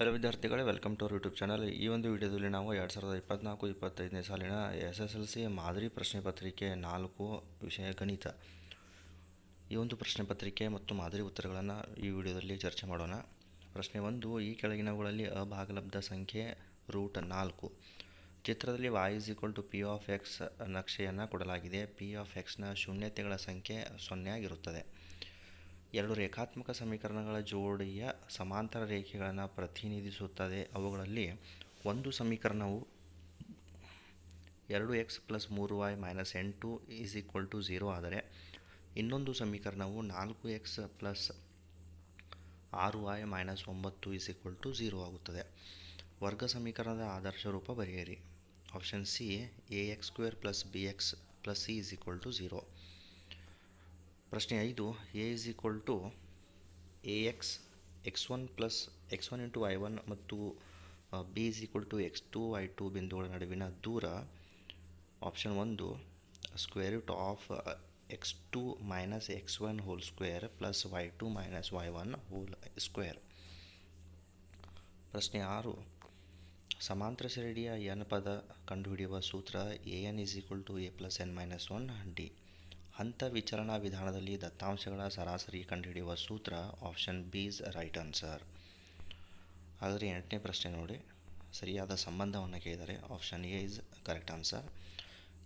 Hello ವಿದ್ಯಾರ್ಥಿಗಳೇ welcome to our YouTube channel ಈ ಒಂದು ವಿಡಿಯೋದಲ್ಲಿ ನಾವು ಎರಡು ಸಾವಿರದ ಇಪ್ಪತ್ನಾಲ್ಕು, ಇಪ್ಪತ್ತೈದನೇ ಸಾಲಿನ ಎಸ್ ಎಸ್ ಎಲ್ ಸಿ ಮಾದರಿ ಪ್ರಶ್ನೆ ಪತ್ರಿಕೆ ನಾಲ್ಕು ವಿಷಯ ಗಣಿತ. ಈ ಒಂದು ಪ್ರಶ್ನೆ ಪತ್ರಿಕೆ ಮತ್ತು ಮಾದರಿ ಉತ್ತರಗಳನ್ನು ಈ ವಿಡಿಯೋದಲ್ಲಿ ಚರ್ಚೆ ಮಾಡೋಣ. ಪ್ರಶ್ನೆ ಒಂದು, ಈ ಕೆಳಗಿನವುಗಳಲ್ಲಿ ಅಭಾಗಲಬ್ಧ ಸಂಖ್ಯೆ ರೂಟ್ ನಾಲ್ಕು. ಚಿತ್ರದಲ್ಲಿ Y is equal to P of X ನಕ್ಷೆಯನ್ನು ಕೊಡಲಾಗಿದೆ. ಪಿ ಆಫ್ ಎಕ್ಸ್ನ ಶೂನ್ಯತೆಗಳ ಸಂಖ್ಯೆ ಸೊನ್ನೆ ಆಗಿರುತ್ತದೆ. ಎರಡು ರೇಖಾತ್ಮಕ ಸಮೀಕರಣಗಳ ಜೋಡಿಯ ಸಮಾಂತರ ರೇಖೆಗಳನ್ನು ಪ್ರತಿನಿಧಿಸುತ್ತದೆ. ಅವುಗಳಲ್ಲಿ ಒಂದು ಸಮೀಕರಣವು ಎರಡು ಎಕ್ಸ್ ಪ್ಲಸ್ ಮೂರು ವೈ ಮೈನಸ್ ಎಂಟು ಈಸ್ ಈಕ್ವಲ್ ಟು ಝೀರೋ ಆದರೆ ಇನ್ನೊಂದು ಸಮೀಕರಣವು ನಾಲ್ಕು ಎಕ್ಸ್ ಪ್ಲಸ್ ಆರು ವೈ ಮೈನಸ್ ಒಂಬತ್ತು ಈಸ್ ಈಕ್ವಲ್ ಟು ಝೀರೋ ಆಗುತ್ತದೆ. ವರ್ಗ ಸಮೀಕರಣದ ಆದರ್ಶ ರೂಪ ಬರೆಯಿರಿ. Option C A X square plus B X plus C is equal to zero. ಪ್ರಶ್ನೆ ಐದು A is equal to A X X one plus X one into Y one ಮತ್ತು B is equal to X two Y two ಬಿಂದುಗಳ ನಡುವಿನ ದೂರ option ಒಂದು square root of X two minus X one whole square plus Y two minus Y one whole square ಪ್ರಶ್ನೆ ಆರು, ಸಮಾಂತರ ಶ್ರೇಣಿಯ N ಪದ ಕಂಡುಹಿಡಿಯುವ ಸೂತ್ರ A N is equal to A plus N minus one D ಹಂತ ವಿಚಾರಣಾ ವಿಧಾನದಲ್ಲಿ ದತ್ತಾಂಶಗಳ ಸರಾಸರಿ ಕಂಡುಹಿಡಿಯುವ ಸೂತ್ರ option B is right answer ಆದರೆ ಎಂಟನೇ ಪ್ರಶ್ನೆ ನೋಡಿ. ಸರಿಯಾದ ಸಂಬಂಧವನ್ನು ಕೇಳಿದರೆ option A is correct answer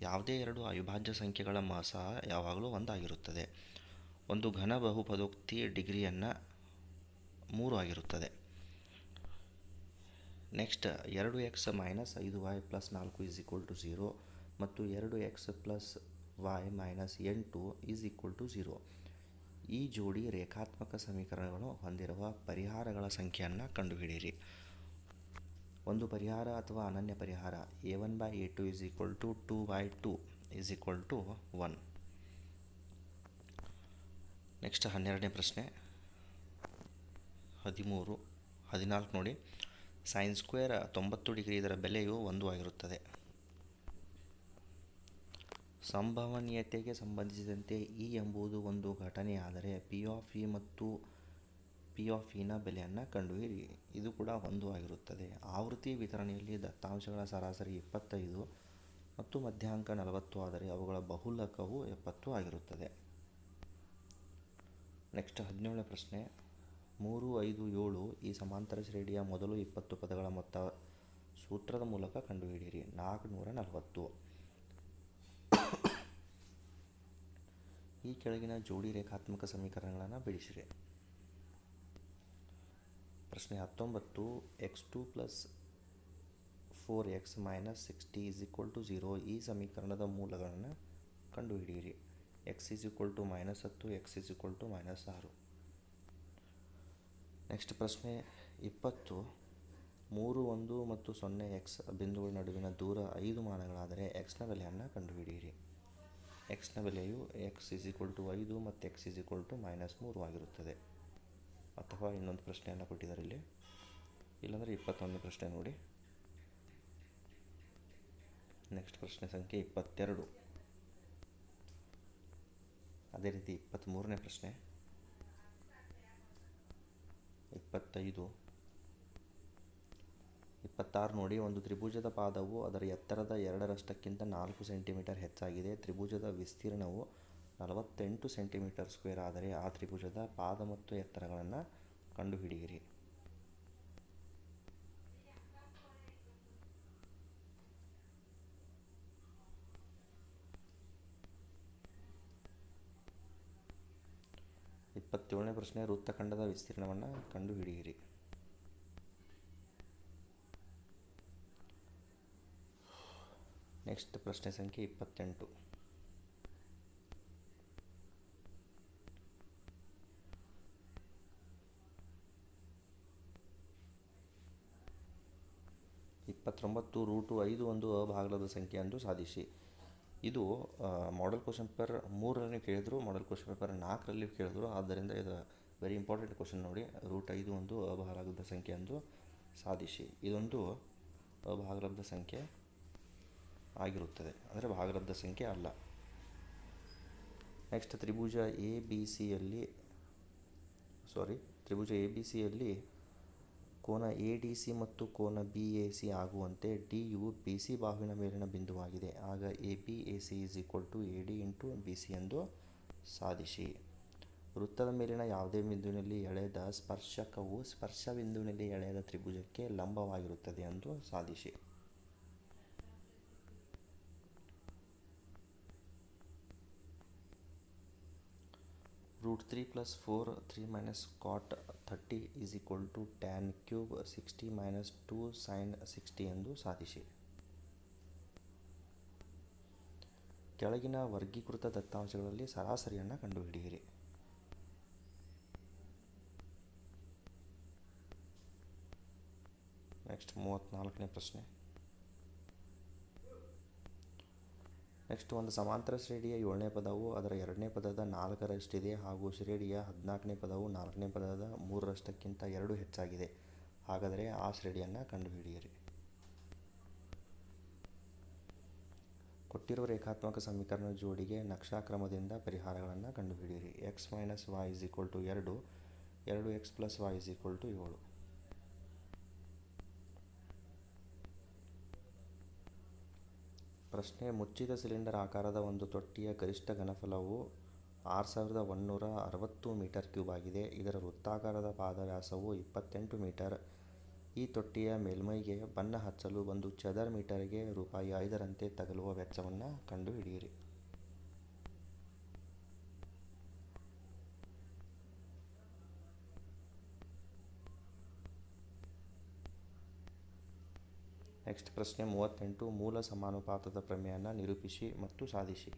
ಯಾವುದೇ ಎರಡು ಅವಿಭಾಜ್ಯ ಸಂಖ್ಯೆಗಳ ಮಾಸ ಯಾವಾಗಲೂ ಒಂದಾಗಿರುತ್ತದೆ. ಒಂದು ಘನ ಬಹುಪದೋಕ್ತಿ ಡಿಗ್ರಿಯನ್ನು ಮೂರು ಆಗಿರುತ್ತದೆ. ನೆಕ್ಸ್ಟ್ ಎರಡು ಎಕ್ಸ್ ಮೈನಸ್ ಐದು ವೈ ಪ್ಲಸ್ ನಾಲ್ಕು ಈಸ್ ಈಕ್ವಲ್ ಟು ಝೀರೋ ಮತ್ತು ಎರಡು ಎಕ್ಸ್ ಪ್ಲಸ್ ವೈ ಮೈನಸ್ ಎಂಟು ಈಸ್ ಈಕ್ವಲ್ ಟು ಝೀರೋ ಈ ಜೋಡಿ ರೇಖಾತ್ಮಕ ಸಮೀಕರಣಗಳು ಹೊಂದಿರುವ ಪರಿಹಾರಗಳ ಸಂಖ್ಯೆಯನ್ನು ಕಂಡುಹಿಡಿಯಿರಿ. ಒಂದು ಪರಿಹಾರ ಅಥವಾ ಅನನ್ಯ ಪರಿಹಾರ A one by A two is equal to two by two is equal to one next ಹನ್ನೆರಡನೇ ಪ್ರಶ್ನೆ. ಹದಿಮೂರು, ಹದಿನಾಲ್ಕು ನೋಡಿ. ಸೈನ್ ಸ್ಕ್ವೇರ್ ತೊಂಬತ್ತು ಡಿಗ್ರಿ ಇದರ ಬೆಲೆಯು ಒಂದು ಆಗಿರುತ್ತದೆ. ಸಂಭವನೀಯತೆಗೆ ಸಂಬಂಧಿಸಿದಂತೆ ಇ ಎಂಬುದು ಒಂದು ಘಟನೆಯಾದರೆ ಪಿ ಆಫ್ ಇ ಮತ್ತು ಪಿ ಆಫ್ ಇನ ಬೆಲೆಯನ್ನು ಕಂಡುಹಿಡಿ. ಇದು ಕೂಡ ಒಂದು ಆಗಿರುತ್ತದೆ. ಆವೃತ್ತಿ ವಿತರಣೆಯಲ್ಲಿ ದತ್ತಾಂಶಗಳ ಸರಾಸರಿ ಇಪ್ಪತ್ತೈದು ಮತ್ತು ಮಧ್ಯಾಂಕ ನಲವತ್ತು, ಆದರೆ ಅವುಗಳ ಬಹುಲಕವು ಎಪ್ಪತ್ತು ಆಗಿರುತ್ತದೆ. ನೆಕ್ಸ್ಟ್, ಹದಿನೇಳನೇ ಪ್ರಶ್ನೆ. ಮೂರು, ಐದು, ಏಳು ಈ ಸಮಾಂತರ ಶ್ರೇಣಿಯ ಮೊದಲು ಇಪ್ಪತ್ತು ಪದಗಳ ಮೊತ್ತ ಸೂತ್ರದ ಮೂಲಕ ಕಂಡುಹಿಡಿಯಿರಿ. ನಾಲ್ಕುನೂರ ನಲವತ್ತು. ಈ ಕೆಳಗಿನ ಜೋಡಿ ರೇಖಾತ್ಮಕ ಸಮೀಕರಣಗಳನ್ನು ಬಿಡಿಸಿರಿ. ಪ್ರಶ್ನೆ ಹತ್ತೊಂಬತ್ತು, x two plus four x minus sixty is equal to zero ಈ ಸಮೀಕರಣದ ಮೂಲಗಳನ್ನು ಕಂಡುಹಿಡಿಯಿರಿ. X is equal to minus ಹತ್ತು, x is equal to minus ಆರು. ನೆಕ್ಸ್ಟ್ ಪ್ರಶ್ನೆ ಇಪ್ಪತ್ತು, ಮೂರು, ಒಂದು ಮತ್ತು ಸೊನ್ನೆ ಎಕ್ಸ್ ಬಿಂದುಗಳ ನಡುವಿನ ದೂರ ಐದು ಮಾನಗಳಾದರೆ ಎಕ್ಸ್ನ ಬೆಲೆಯನ್ನು ಕಂಡುಹಿಡಿಯಿರಿ. ಎಕ್ಸ್ನ ಬೆಲೆಯು ಎಕ್ಸ್ ಇಸ್ ಈಕ್ವಲ್ ಟು ಐದು ಮತ್ತು x is equal to minus ಮೂರು ಆಗಿರುತ್ತದೆ. ಅಥವಾ ಇನ್ನೊಂದು ಪ್ರಶ್ನೆಯನ್ನು ಕೊಟ್ಟಿದ್ದಾರೆ ಇಲ್ಲಿ ಇಲ್ಲಾಂದರೆ ಇಪ್ಪತ್ತೊಂದು ಪ್ರಶ್ನೆ ನೋಡಿ. ನೆಕ್ಸ್ಟ್ ಪ್ರಶ್ನೆ ಸಂಖ್ಯೆ ಇಪ್ಪತ್ತೆರಡು. ಅದೇ ರೀತಿ ಇಪ್ಪತ್ತ್ಮೂರನೇ ಪ್ರಶ್ನೆ. ಇಪ್ಪತ್ತೈದು. ಇಪ್ಪತ್ತಾರು ನೋಡಿ, ಒಂದು ತ್ರಿಭುಜದ ಪಾದವು ಅದರ ಎತ್ತರದ ಎರಡರಷ್ಟಕ್ಕಿಂತ ನಾಲ್ಕು ಸೆಂಟಿಮೀಟರ್ ಹೆಚ್ಚಾಗಿದೆ. ತ್ರಿಭುಜದ ವಿಸ್ತೀರ್ಣವು ನಲವತ್ತೆಂಟು ಸೆಂಟಿಮೀಟರ್ ಸ್ಕ್ವೇರ್ ಆದರೆ ಆ ತ್ರಿಭುಜದ ಪಾದ ಮತ್ತು ಎತ್ತರಗಳನ್ನು ಕಂಡುಹಿಡಿಯಿರಿ. ಇಪ್ಪತ್ತೇಳನೇ ಪ್ರಶ್ನೆ, ವೃತ್ತಖಂಡದ ವಿಸ್ತೀರ್ಣವನ್ನು ಕಂಡುಹಿಡಿಯಿರಿ. ನೆಕ್ಸ್ಟ್ ಪ್ರಶ್ನೆ ಸಂಖ್ಯೆ ಇಪ್ಪತ್ತೆಂಟು. ಇಪ್ಪತ್ತೊಂಬತ್ತು ರೂಟು ಐದು ಒಂದು ಅಭಾಗಲದ ಸಂಖ್ಯೆ ಎಂದು ಸಾಧಿಸಿ. ಇದು ಮಾಡೆಲ್ ಕ್ವಶನ್ ಪೇಪರ್ ಮೂರರಲ್ಲಿ ಕೇಳಿದ್ರು ಮಾಡೆಲ್ ಕ್ವಶನ್ ಪೇಪರ್ ನಾಲ್ಕರಲ್ಲಿ ಕೇಳಿದ್ರು. ಆದ್ದರಿಂದ ಇದು ವೆರಿ ಇಂಪಾರ್ಟೆಂಟ್ ಕ್ವಶನ್ ನೋಡಿ, ರೂಟ್ ಐದು ಒಂದು ಅಭಾಗಲಬ್ಧ ಸಂಖ್ಯೆ ಎಂದು ಸಾಧಿಸಿ. ಇದೊಂದು ಅಭಾಗಲಬ್ಧ ಸಂಖ್ಯೆ. ಆಗಿರುತ್ತದೆ. ಅಂದರೆ ಭಾಗಲಬ್ಧ ಸಂಖ್ಯೆ ಅಲ್ಲ. ನೆಕ್ಸ್ಟ್ ತ್ರಿಭುಜ ಎ ಬಿ ಸಿಯಲ್ಲಿ ಸಾರಿ ತ್ರಿಭುಜ ಎ ಬಿ ಸಿಯಲ್ಲಿ ಕೋನ ಎ ಡಿ ಸಿ ಮತ್ತು ಕೋನ ಬಿ ಎ ಸಿ ಆಗುವಂತೆ ಡಿ ಯು ಬಿ ಸಿ ಬಾಹುವಿನ ಮೇಲಿನ ಬಿಂದುವಾಗಿದೆ. ಆಗ A B A C is equal to A D into B C ಎಂದು ಸಾಧಿಸಿ. ವೃತ್ತದ ಮೇಲಿನ ಯಾವುದೇ ಬಿಂದುವಿನಲ್ಲಿ ಎಳೆದ ಸ್ಪರ್ಶಕವು ಸ್ಪರ್ಶ ಬಿಂದುವಿನಲ್ಲಿ ಎಳೆದ ತ್ರಿಭುಜಕ್ಕೆ ಲಂಬವಾಗಿರುತ್ತದೆ ಎಂದು ಸಾಧಿಸಿ. Root three plus four three minus cot thirty is equal to tan cube sixty minus two sine sixty ಎಂದು ಸಾಧಿಸಿ. ಕೆಳಗಿನ ವರ್ಗೀಕೃತ ದತ್ತಾಂಶಗಳಲ್ಲಿ ಸರಾಸರಿಯನ್ನು ಕಂಡುಹಿಡಿಯಿರಿ. ನೆಕ್ಸ್ಟ್ ಮೂವತ್ತ್ನಾಲ್ಕನೇ ಪ್ರಶ್ನೆ. ನೆಕ್ಸ್ಟ್ ಒಂದು ಸಮಾಂತರ ಶ್ರೇಣಿಯ ಏಳನೇ ಪದವು ಅದರ ಎರಡನೇ ಪದದ ನಾಲ್ಕರಷ್ಟಿದೆ ಹಾಗೂ ಶ್ರೇಣಿಯ ಹದಿನಾಲ್ಕನೇ ಪದವು ನಾಲ್ಕನೇ ಪದದ ಮೂರರಷ್ಟಕ್ಕಿಂತ ಎರಡು ಹೆಚ್ಚಾಗಿದೆ. ಹಾಗಾದರೆ ಆ ಶ್ರೇಣಿಯನ್ನು ಕಂಡುಹಿಡಿಯಿರಿ. ಕೊಟ್ಟಿರುವ ರೇಖಾತ್ಮಕ ಸಮೀಕರಣ ಜೋಡಿಗೆ ನಕ್ಷಾಕ್ರಮದಿಂದ ಪರಿಹಾರಗಳನ್ನು ಕಂಡುಹಿಡಿಯಿರಿ. X minus y is equal to ಎರಡು ಎರಡು x plus y is equal to ಏಳು. ಪ್ರಶ್ನೆ, ಮುಚ್ಚಿದ ಸಿಲಿಂಡರ್ ಆಕಾರದ ಒಂದು ತೊಟ್ಟಿಯ ಗರಿಷ್ಠ ಘನಫಲವು ಆರು ಸಾವಿರದ ಒಂದುನೂರ ಅರವತ್ತು ಮೀಟರ್ ಕ್ಯೂಬ್ ಆಗಿದೆ. ಇದರ ವೃತ್ತಾಕಾರದ ಪಾದವ್ಯಾಸವು ಇಪ್ಪತ್ತೆಂಟು ಮೀಟರ್. ಈ ತೊಟ್ಟಿಯ ಮೇಲ್ಮೈಗೆ ಬಣ್ಣ ಹಚ್ಚಲು ಒಂದು ಚದರ ಮೀಟರ್ಗೆ ರೂಪಾಯಿ ಐದರಂತೆ ತಗಲುವ ವೆಚ್ಚವನ್ನು ಕಂಡುಹಿಡಿಯಿರಿ. ನೆಕ್ಸ್ಟ್ ಪ್ರಶ್ನೆ ಮೂವತ್ತೆಂಟು ಮೂಲ ಸಮಾನುಪಾತದ ಪ್ರಮೇಯವನ್ನು ನಿರೂಪಿಸಿ ಮತ್ತು ಸಾಧಿಸಿ.